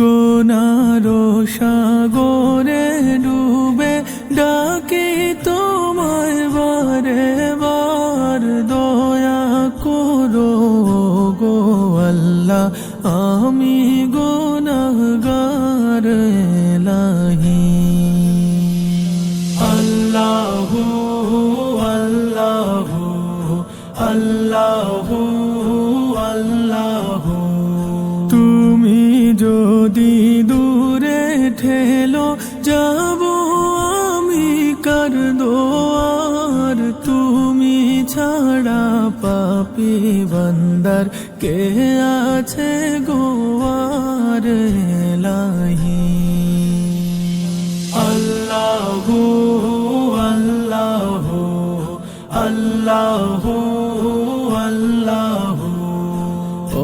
গোনারো সাগরে ডুবে ডাকি তোমায় বারে বার। দয়া করো গো আল্লাহ, আমি গোনাগার লাহি আল্লাহু ঠেলো যাব আমি কার দোয়ার? তুমি ছাড়া পাপি বন্দর কে আছে গোয়ার লাহি আল্লাহু আল্লাহু আল্লাহু আল্লাহু।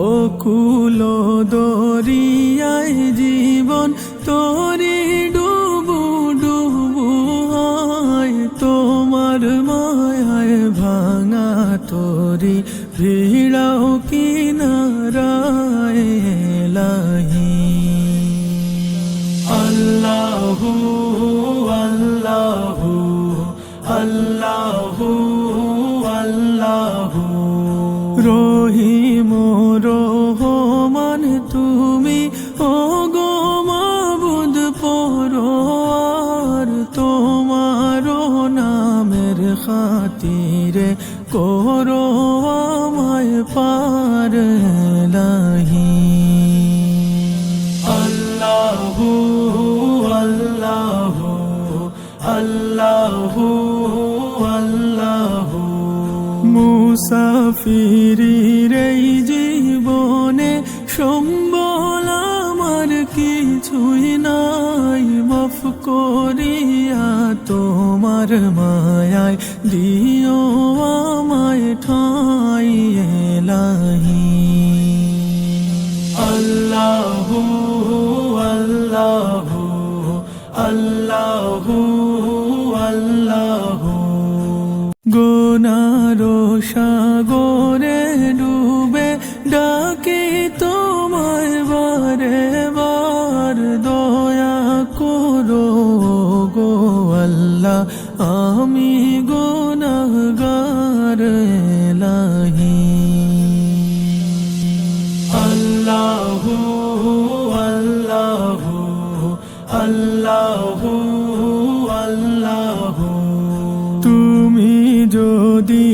ও কুলো দরিয়ায় জীবন তোরে ভিড়াও কিনারায় লাহি আল্লাহু আল্লাহু আল্লাহু আল্লাহু। রহিম, রহমান, তুমি ও গো মাবুদ পরোয়ার তোমার নামের খাতিরে করো আমায় পার লাহি আল্লাহু আল্লাহু আল্লাহু আল্লাহু। মুসাফিরির এই জীবনে সম্বল আমার কিছুই নাই। করিয়া তোমার মায়ায় দিও আমায় ঠাই এলাহি আল্লাহু আল্লাহু আল্লাহু আল্লাহু। গোনারো সাগরে ডুবে ডাকি তোমায় আমি গুনাহগার লাহি আল্লাহ আল্লাহ আল্লাহ আল্লাহ। তুমি যদি